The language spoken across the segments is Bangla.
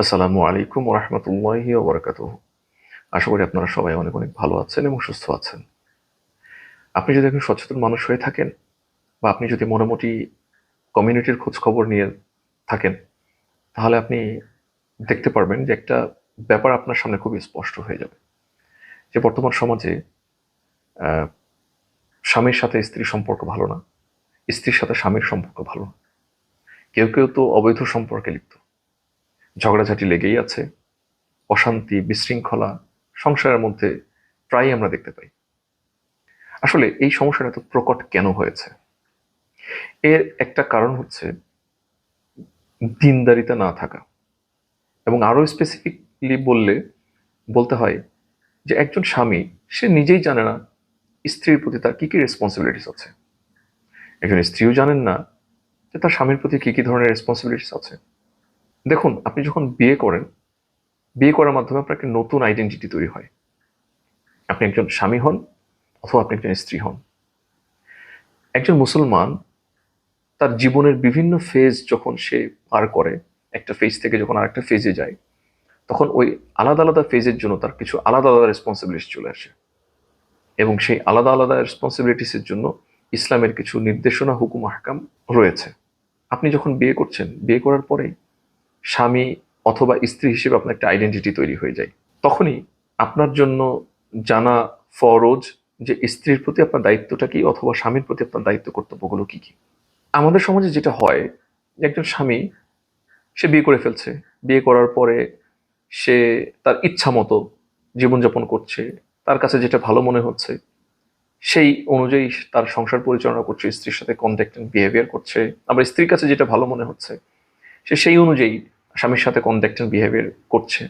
আসসালামু আলাইকুম রহমতুল্লাহি ওবরাকাত আশা করি আপনারা সবাই অনেক অনেক ভালো আছেন এবং সুস্থ আছেন। আপনি যদি একজন সচেতন মানুষ হয়ে থাকেন বা আপনি যদি মোটামুটি কমিউনিটির খোঁজ খবর নিয়ে থাকেন, তাহলে আপনি দেখতে পারবেন যে একটা ব্যাপার আপনার সামনে খুবই স্পষ্ট হয়ে যাবে। যে বর্তমান সমাজে স্বামীর সাথে স্ত্রীর সম্পর্ক ভালো না, স্ত্রীর সাথে স্বামীর সম্পর্ক ভালো না। কেউ কেউ তো অবৈধ সম্পর্কে লিপ্ত। ঝগড়াঝাটি লেগেই আছে। অশান্তি, বিশৃঙ্খলা সংসারের মধ্যে প্রায় আমরা দেখতে পাই। আসলে এই সমস্যাটা এত প্রকট কেন হয়েছে? এর একটা কারণ হচ্ছে দিনদারিতা না থাকা। এবং আরও স্পেসিফিকলি বললে, বলতে হয় যে একজন স্বামী, সে নিজেই জানে না স্ত্রীর প্রতি তার কি কি রেসপন্সিবিলিটিস আছে। একজন স্ত্রীও জানেন না যে তার স্বামীর প্রতি কি কি ধরনের রেসপন্সিবিলিটিস আছে। দেখুন, আপনি যখন বিয়ে করেন, বিয়ে করার মাধ্যমে আপনার একটা নতুন আইডেন্টিটি তৈরি হয়। আপনি একজন স্বামী হন অথবা আপনি একজন স্ত্রী হন। একজন মুসলমান, তার জীবনের বিভিন্ন ফেজ যখন সে পার করে, একটা ফেজ থেকে যখন আরেকটা ফেজে যায়, তখন ওই আলাদা আলাদা ফেজের জন্য তার কিছু আলাদা আলাদা রেসপন্সিবিলিটি চলে আসে। এবং সেই আলাদা আলাদা রেসপন্সিবিলিটিসের জন্য ইসলামের কিছু নির্দেশনা, হুকুম, আহকাম রয়েছে। আপনি যখন বিয়ে করছেন, বিয়ে করার পরেই স্বামী অথবা স্ত্রী হিসেবে আপনার একটা আইডেন্টিটি তৈরি হয়ে যায়। তখনই আপনার জন্য জানা ফরজ যে স্ত্রীর প্রতি আপনার দায়িত্বটা কি অথবা স্বামীর প্রতি আপনার দায়িত্ব কর্তব্যগুলো কি কি। আমাদের সমাজে যেটা হয় একজন স্বামী, সে বিয়ে করে ফেলছে। বিয়ে করার পরে সে তার ইচ্ছা মতো জীবনযাপন করছে, তার কাছে যেটা ভালো মনে হচ্ছে, সেই অনুযায়ী তার সংসার পরিচালনা করছে, স্ত্রীর সাথে কন্ট্যাক্ট বিহেভিয়ার করছে। আবার স্ত্রীর কাছে যেটা ভালো মনে হচ্ছে, সে সেই অনুযায়ী স্বামীর সাথে কন্ট্যাক্ট বিহেভিয়ার করছে।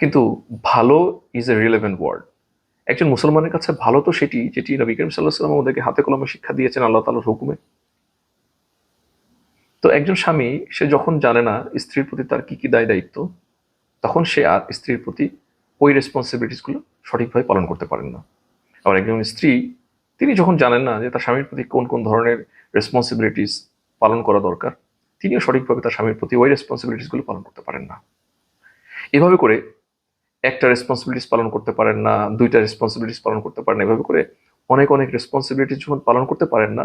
কিন্তু ভালো ইজ এ রিলেভেন্ট ওয়ার্ড একজন মুসলমানের কাছে ভালো তো সেটি, যেটি নবী করিম সাল্লাহ সাল্লাম হাতে কলমে শিক্ষা দিয়েছেন আল্লাহ তালার হুকুমে। তো একজন স্বামী, সে যখন জানে না স্ত্রীর প্রতি তার কি কি দায় দায়িত্ব, তখন সে আর স্ত্রীর প্রতি ওই রেসপন্সিবিলিটিসগুলো সঠিকভাবে পালন করতে পারেন না। আবার একজন স্ত্রী, তিনি যখন জানেন না যে তার স্বামীর প্রতি কোন কোন ধরনের রেসপন্সিবিলিটিস পালন করা দরকার তিনিও সঠিকভাবে তার স্বামীর প্রতি ওই রেসপন্সিবিলিটিসগুলো পালন করতে পারেন না। এভাবে করে একটা রেসপন্সিবিলিটিস পালন করতে পারেন না, দুইটা রেসপন্সিবিলিটিস পালন করতে পারেন না, এভাবে করে অনেক অনেক রেসপন্সিবিলিটিস যখন পালন করতে পারেন না,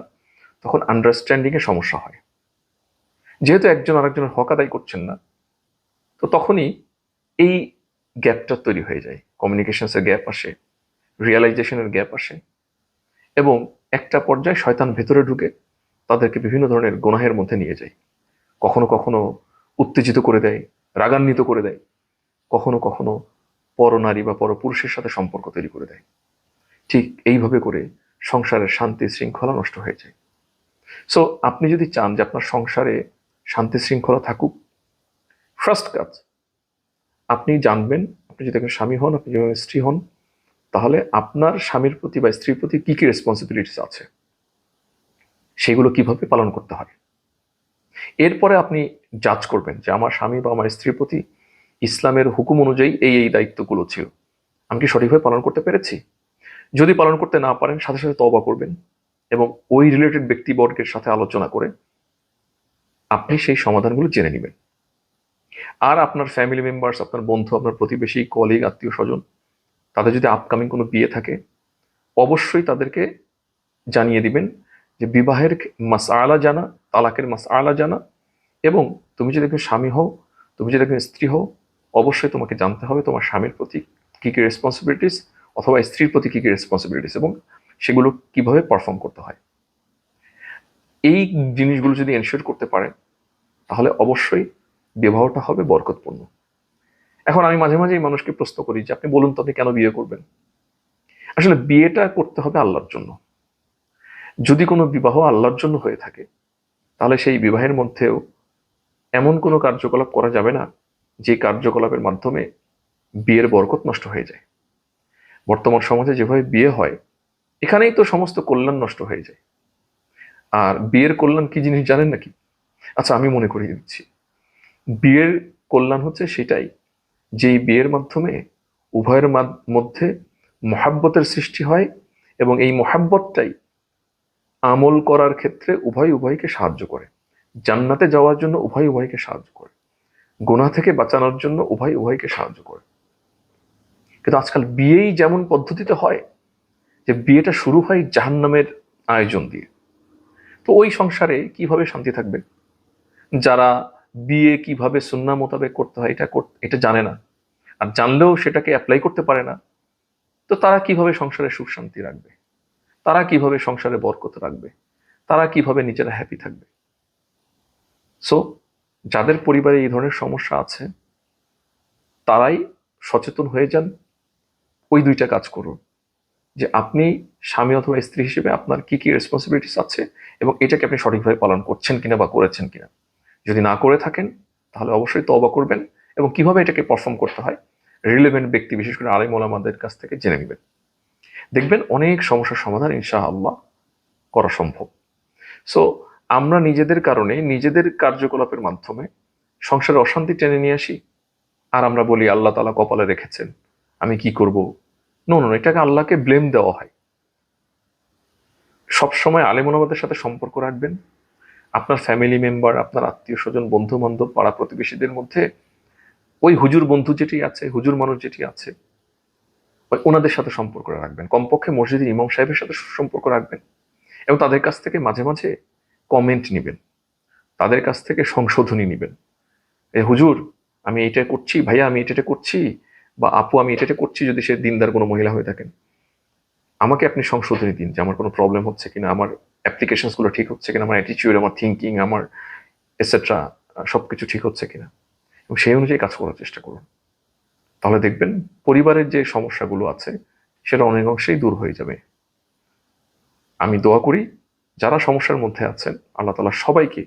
তখন আন্ডারস্ট্যান্ডিং এর সমস্যা হয়। যেহেতু একজন আরেকজনের হক আদায় করছেন না, তো তখনই এই গ্যাপটা তৈরি হয়ে যায়। কমিউনিকেশনসের গ্যাপ আসে রিয়েলাইজেশনের গ্যাপ আসে এবং একটা পর্যায়ে শয়তান ভেতরে ঢুকে তাদেরকে বিভিন্ন ধরনের গোনাহের মধ্যে নিয়ে যায়। কখনো কখনো উত্তেজিত করে দেয়, রাগান্বিত করে দেয়, কখনো কখনো পরনারী বা পরপুরুষের সাথে সম্পর্ক তৈরি করে দেয়। ঠিক এইভাবে করে সংসারের শান্তি শৃঙ্খলা নষ্ট হয়ে যায়। সো আপনি যদি চান যে আপনার সংসারে শান্তি শৃঙ্খলা থাকুক ফার্স্ট কাজ, আপনি জানবেন, আপনি যদি স্বামী হন, আপনি যদি স্ত্রী হন, তাহলে আপনার স্বামীর প্রতি বা স্ত্রীর প্রতি কী কী রেসপন্সিবিলিটিস আছে? সেগুলো কীভাবে পালন করতে হয়? এরপরে আপনি জাজ করবেন যে আমার স্বামী বা আমার স্ত্রীর প্রতি ইসলামের হুকুম অনুযায়ী এই এই দায়িত্বগুলো ছিল। আমি কি সঠিকভাবে পালন করতে পেরেছি? যদি পালন করতে না পারেন, সাথে সাথে তবা করবেন এবং ওই রিলেটেড ব্যক্তিবর্গের সাথে আলোচনা করে আপনি সেই সমাধানগুলো জেনে নেবেন। আর আপনার ফ্যামিলি মেম্বার্স আপনার বন্ধু, আপনার প্রতিবেশী কলিগ আত্মীয় স্বজন, তাদের যদি আপকামিং কোনো বিয়ে থাকে, অবশ্যই তাদেরকে জানিয়ে দিবেন যে বিবাহের মাস আলা জানা তালাকের মাস আলা জানা এবং তুমি যদি একজন স্বামী হও, তুমি যদি একজন স্ত্রী হও, অবশ্যই তোমাকে জানতে হবে তোমার স্বামীর প্রতি কী কী রেসপন্সিবিলিটিস অথবা স্ত্রীর প্রতি কী কী রেসপন্সিবিলিটিস এবং সেগুলো কীভাবে পারফর্ম করতে হয়। এই জিনিসগুলো যদি এনশিওর করতে পারে, তাহলে অবশ্যই বিবাহটা হবে বরকতপূর্ণ। এখন আমি মাঝে মাঝে মানুষকে প্রশ্ন করি যে, আপনি বলুন তো আপনি কেন বিয়ে করবেন? আসলে বিয়েটা করতে হবে আল্লাহর জন্য। যদি কোনো বিবাহ আল্লাহর জন্য হয়ে থাকে তাহলে সেই বিবাহের মধ্যেও এমন কোনো কার্যকলাপ করা যাবে না যে কার্যকলাপের মাধ্যমে বিয়ের বরকত নষ্ট হয়ে যায়। বর্তমান সমাজে যেভাবে বিয়ে হয়, এখানেই তো সমস্ত কল্যাণ নষ্ট হয়ে যায়। আর বিয়ের কল্যাণ কি জিনিস জানেন নাকি? আচ্ছা আমি মনে করিয়ে দিচ্ছি। বিয়ের কল্যাণ হচ্ছে সেটাই, যেই বিয়ের মাধ্যমে উভয়ের মধ্যে মহাব্বতের সৃষ্টি হয় এবং এই মহাব্বতটাই আমল করার ক্ষেত্রে উভয় উভয়কে সাহায্য করে। জান্নাতে যাওয়ার জন্য উভয় উভয়কে সাহায্য করে। গোনা থেকে বাঁচানোর জন্য উভয় উভয়কে সাহায্য করে। কিন্তু আজকাল বিয়েই যেমন পদ্ধতিতে হয়, যে বিয়েটা শুরু হয় জাহান্নামের আয়োজন দিয়ে। তো ওই সংসারে কীভাবে শান্তি থাকবে? যারা বিয়ে কীভাবে সুন্না মোতাবেক করতে হয়, এটা এটা জানে না। আর জানলেও সেটাকে অ্যাপ্লাই করতে পারে না। তো তারা কীভাবে সংসারে সুখ শান্তি রাখবে? তারা কীভাবে সংসারে বরকত রাখবে? তারা কীভাবে নিজেরা হ্যাপি থাকবে? সো যাদের পরিবারে এই ধরনের সমস্যা আছে, তারাই সচেতন হয়ে যান। ওই দুইটা কাজ করুন। যে আপনি স্বামী অথবা স্ত্রী হিসেবে আপনার কি কি রেসপন্সিবিলিটিস আছে এবং এটাকে আপনি সঠিকভাবে পালন করছেন কিনা বা করেছেন কিনা। যদি না করে থাকেন, তাহলে অবশ্যই তওবা করবেন এবং কীভাবে এটাকে পারফর্ম করতে হয় রিলেভেন্ট ব্যক্তি, বিশেষ করে আলিম ওলামাদের কাছ থেকে জেনে নেবেন। দেখবেন অনেক সমস্যার সমাধান ইনশাআল্লাহ করা সম্ভব। সো আমরা নিজেদের কারণে, নিজেদের কার্যকলাপের মাধ্যমে সংসারে অশান্তি টেনে নিয়ে আসি আর আমরা বলি, আল্লাহ তালা কপালে রেখেছেন, আমি কি করব? নো নো এটাকে আল্লাহকে ব্লেম দেওয়া হয়। সবসময় আলেমনাবাদের সাথে সম্পর্ক রাখবেন। আপনার ফ্যামিলি মেম্বার আপনার আত্মীয় স্বজন বন্ধু বান্ধব পাড়া প্রতিবেশীদের মধ্যে ওই হুজুর বন্ধু যেটি আছে হুজুর মানুষ যেটি আছে ওনাদের সাথে সম্পর্ক রাখবেন। কমপক্ষে মসজিদের ইমাম সাহেবের সাথে সুসম্পর্ক রাখবেন এবং তাদের কাছ থেকে মাঝে মাঝে কমেন্ট নেবেন। তাদের কাছ থেকে সংশোধনী নেবেন। এ, হুজুর, আমি এটা করছি, ভাইয়া আমি এটা করছি বা আপু আমি এটা করছি যদি সে দিনদার কোনো মহিলা হয়ে থাকেন। আমাকে আপনি সংশোধনী দিন যে আমার কোনো প্রবলেম হচ্ছে কিনা, আমার অ্যাপ্লিকেশনসগুলো ঠিক হচ্ছে কিনা, আমার অ্যাটিচিউড আমার থিঙ্কিং আমার এটসেট্রা সবকিছু ঠিক হচ্ছে কিনা। এবং সেই অনুযায়ী কাজ করার চেষ্টা করুন। তাহলে দেখবেন পরিবারের যে সমস্যাগুলো আছে, সেটা অনেক অংশেই দূর হয়ে যাবে। আমি দোয়া করি, যারা সমস্যার মধ্যে আছেন, আল্লাহ তালা সবাইকে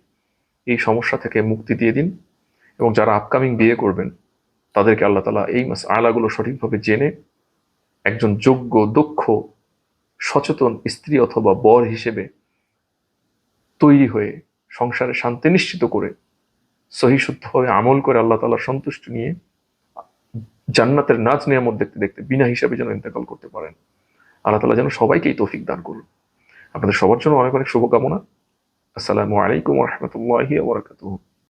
এই সমস্যা থেকে মুক্তি দিয়ে দিন এবং যারা আপকামিং বিয়ে করবেন, তাদেরকে আল্লাহ তালা এই মাস আলাগুলো সঠিকভাবে জেনে একজন যোগ্য, দক্ষ, সচেতন স্ত্রী অথবা বর হিসেবে তৈরি হয়ে সংসারে শান্তি নিশ্চিত করে সহি শুদ্ধভাবে আমল করে আল্লাহ তালার সন্তুষ্টি নিয়ে জান্নাতের নাচ নিয়ামত দেখতে দেখতে, বিনা হিসাবে যেন ইন্তেকাল করতে পারেন। আল্লাহ তালা যেন সবাইকেই তৌফিক দান করুন। আপনাদের সবার জন্য অনেক অনেক শুভকামনা। আসসালামু আলাইকুম রহমতুল্লাহি ওবরাকাতুহ